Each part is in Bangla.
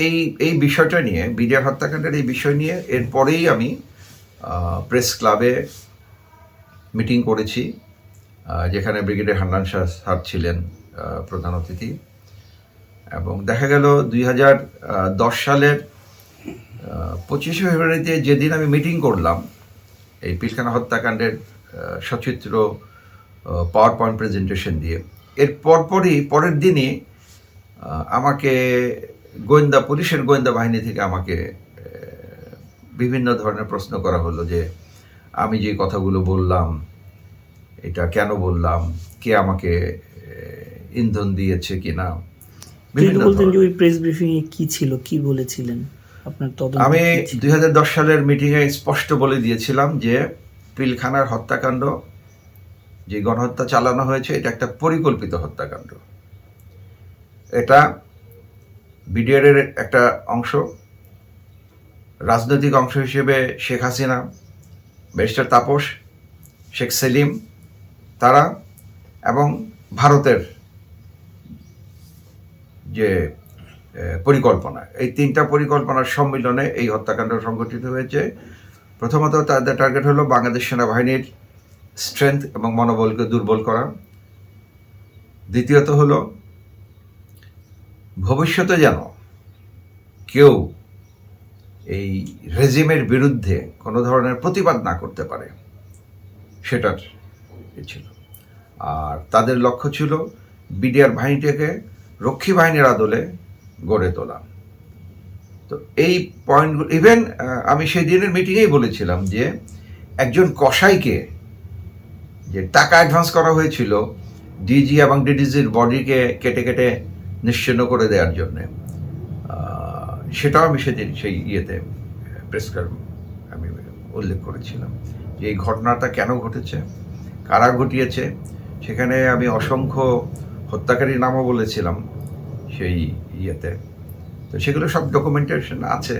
এই এই বিষয়টা নিয়ে, বিডিআর হত্যাকাণ্ডের এই বিষয় নিয়ে এরপরেই আমি প্রেস ক্লাবে মিটিং করেছি যেখানে ব্রিগেডিয়ার হান্নান শাহ স্যার ছিলেন প্রধান অতিথি। এবং দেখা গেল দুই হাজার দশ সালের পঁচিশে ফেব্রুয়ারিতে যেদিন আমি মিটিং করলাম, এই পিলখানা হত্যাকাণ্ডের সচিত্র পাওয়ার পয়েন্ট প্রেজেন্টেশন দিয়ে, এর পরপরই পরের দিনই আমাকে গোয়েন্দা পুলিশের গোয়েন্দা বাহিনী থেকে আমাকে বিভিন্ন ধরনের প্রশ্ন করা হলো যে আমি যে কথাগুলো বললাম এটা কেন বললাম কে আমাকে ইন্ধন দিয়েছে বলতেন যে ওই প্রেস ব্রিফিং কি ছিল কি বলেছিলেন আপনার আমি কি? দুই সালের মিটিংয়ে স্পষ্ট বলে দিয়েছিলাম যে পিলখানার হত্যাকাণ্ড যে গণহত্যা চালানো হয়েছে এটা একটা পরিকল্পিত হত্যাকাণ্ড এটা বিডিআর এর একটা অংশ, রাজনৈতিক অংশ হিসেবে শেখ হাসিনা, ব্যারিস্টার তাপস, শেখ সেলিম, তারা এবং ভারতের যে পরিকল্পনা, এই তিনটা পরিকল্পনার সম্মিলনে এই হত্যাকাণ্ড সংঘটিত হয়েছে। প্রথমত তাদের টার্গেট হলো বাংলাদেশ সেনাবাহিনীর স্ট্রেংথ এবং মনোবলকে দুর্বল করা। দ্বিতীয়ত হলো ভবিষ্যতে যেন কেউ এই রেজিমের বিরুদ্ধে কোনো ধরনের প্রতিবাদ না করতে পারে, সেটার ছিল। আর তাদের লক্ষ্য ছিল বিডিআর বাহিনীটাকে রক্ষী বাহিনীর আদলে গড়ে তোলা। তো এই পয়েন্টগুলো ইভেন আমি সেই দিনের মিটিংয়েই বলেছিলাম যে একজন কসাইকে যে টাকা অ্যাডভান্স করা হয়েছিল ডিজি এবং ডিডিজির বডিকে কেটে কেটে নিশ্চিন্ন করে দেওয়ার জন্যে। সেটাও আমি সেদিন সেই ইয়েতে, প্রেস আমি উল্লেখ করেছিলাম যে এই ঘটনাটা কেন ঘটেছে, কারা ঘটিয়েছে, সেখানে আমি অসংখ্য হত্যাকারীর নামও বলেছিলাম সেই ইয়েতে। তো সেগুলো সব ডকুমেন্টেশন আছে।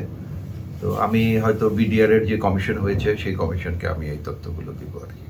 তো আমি হয়তো বিডিআর এর যে কমিশন হয়েছে, সেই কমিশনকে আমি এই তথ্যগুলো দিব আর কি।